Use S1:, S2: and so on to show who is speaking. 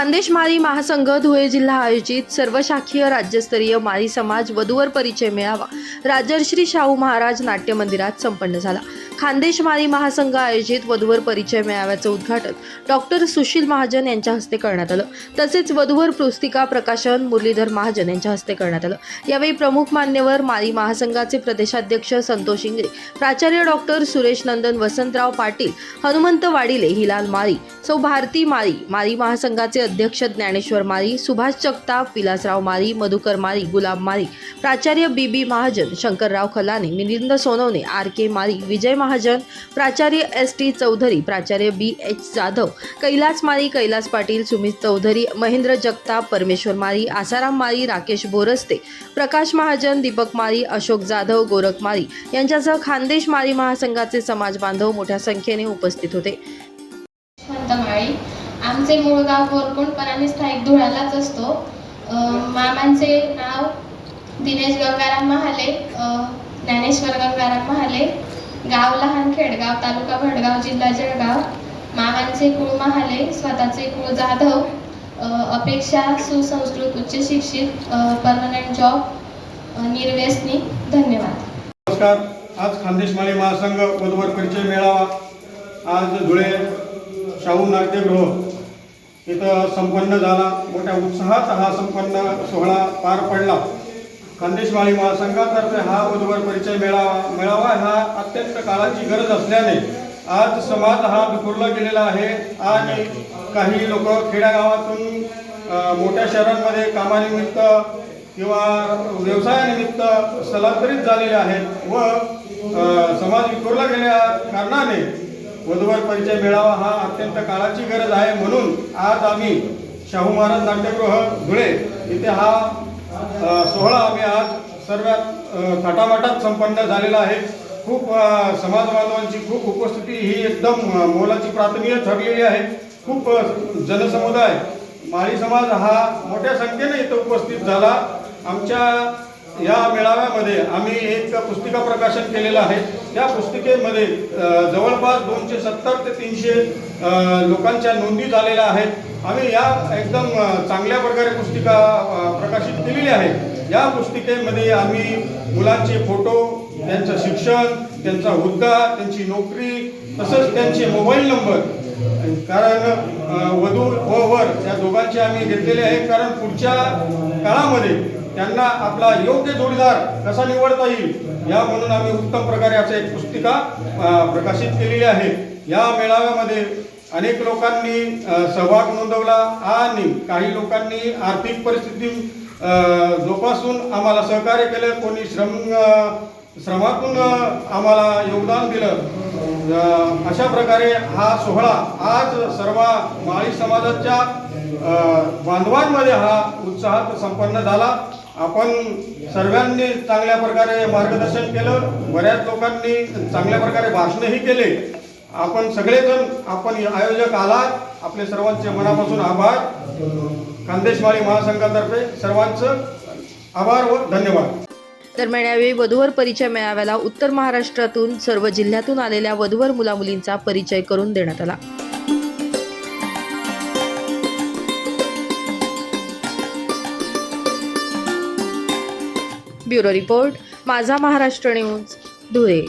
S1: खानदेश माळी महासंघ धुळे जिल्हा आयोजित सर्वशाखीय राज्यस्तरीय माळी समाज वधूवर परिचय मेळावा. राजर्षी शाहू महाराज नाट्य मंदिरात संपन्न झाला. खानदेश माळी महासंघ आयोजित वधूवर परिचय मेळाव्याचं उद्घाटन डॉक्टर सुशील महाजन यांच्या हस्ते करण्यात आलं. तसेच वधूवर पुस्तिका प्रकाशन मुरलीधर महाजन यांच्या हस्ते करण्यात आलं. यावेळी प्रमुख मान्यवर माळी महासंघाचे प्रदेशाध्यक्ष संतोष इंगळे प्राचार्य डॉक्टर सुरेश नंदन वसंतराव पाटील हनुमंत वाडिले हिलाल माळी सौ भारती माळी माळी महासंघाचे अध्यक्ष ज्ञानेश्वर माळी सुभाष जगताप विलासराव माळी मधुकर माळी गुलाब माळी प्राचार्य बी B Mahajan Shankarrao Khalane Milind Sonawane R K Mali Vijay Mahajan प्राचार्य एस टी चौधरी प्राचार्य बी एच जाधव कैलास माळी कैलास पाटील सुमित चौधरी महेंद्र जगताप परमेश्वर माळी आसाराम माळी राकेश बोरस्ते प्रकाश महाजन दीपक माळी अशोक जाधव गोरख माळी यांच्यासह खानदेश माळी महासंघाचे समाज बांधव मोठ्या संख्येने उपस्थित होते.
S2: आमचे मूळ गाव कोरकुंड पण आम्ही स्थायिक धुळ्यालाच असतो. मामांचे नाव दिनेश गंगाराम महाले ज्ञानेश्वर गंगाराम महाले गाव लहान खेडगाव तालुका भडगाव जिल्हा जळगाव. मामांचे कुळ महाले स्वतःचे कुळ जाधव अपेक्षा सुसंस्कृत उच्च शिक्षित परमनंट जॉब निर्व्यसनी. धन्यवाद.
S3: नमस्कार. आज खानदेश माळी महासंघ पदवर परिचय मेळावा. आज धुळे शाहू नाट्यगृह इथं संपन्न झाला. मोठ्या उत्साहात हा संपन्न सोहळा पार पडला. खानदेश महासंघातर्फे हा वधूवर परिचय मिळावा मेळावा हा अत्यंत काळाची गरज असल्याने आज समाज हा विखुरला गेलेला आहे आणि काही लोक खेड्यागावातून मोठ्या शहरांमध्ये कामानिमित्त किंवा व्यवसायानिमित्त स्थलांतरित झालेले आहेत व समाज विखुरला गेल्या कारणाने वधूवर परिचय मिळावा हा अत्यंत काळाची गरज आहे म्हणून आज आम्ही शाहू महाराज नाट्यगृह धुळे इथे हा सोहळा आम्ही आज सर्व थाटामाटात संपन्न झालेला आहे. खूप समाज बांधवांची खूप उपस्थिती ही एकदम मोलाची प्राथमिक ठरलेली आहे. खूप जनसमुदाय माळी समाज हा मोठ्या संख्येने इथं उपस्थित झाला. आमच्या या मेळाव्यामध्ये आम्ही एक पुस्तिका प्रकाशन केलेलं आहे. त्या पुस्तिकेमध्ये जवळपास दोनशे सत्तर ते तीनशे लोकांच्या नोंदी झालेल्या आहेत. आम्ही या एकदम चांगल्या प्रकारे पुस्तिका प्रकाशित केलेली आहे. या पुस्तिकेमध्ये आम्ही मुलांचे फोटो त्यांचं शिक्षण त्यांचा हुद्दा त्यांची नोकरी तसंच त्यांचे मोबाईल नंबर कारण वधू व वर या दोघांचे आम्ही घेतलेले आहे. कारण पुढच्या काळामध्ये त्यांना आपला योग्य जोडीदार कसा निवडता येईल या म्हणून आम्ही उत्तम प्रकारे असं एक पुस्तिका प्रकाशित केलेली आहे. या मेळाव्यामध्ये अनेक लोकांनी सहभाग नोंदवला आणि काही लोकांनी आर्थिक परिस्थिती जोपासून आम्हाला सहकार्य केलं. कोणी श्रम श्रमातून आम्हाला योगदान दिलं. अशा प्रकारे हा सोहळा आज सर्व माळी समाजाच्या बांधवांमध्ये हा उत्साहात संपन्न झाला. आपण सर्वांनी चांगल्या प्रकारे मार्गदर्शन केलं. बऱ्याच लोकांनी चांगल्या प्रकारे भाषणही केले. आपण सगळेजण आपण आयोजक आलात. आपले सर्वांचे मनापासून आभार. खानदेश माळी महासंघातर्फे सर्वांचं आभार व धन्यवाद.
S1: दरम्यान यावेळी वधूवर परिचय मेळाव्याला उत्तर महाराष्ट्रातून सर्व जिल्ह्यातून आलेल्या वधूवर मुलामुलींचा परिचय करून देण्यात आला. ब्युरो रिपोर्ट माझा महाराष्ट्र न्यूज धुळे.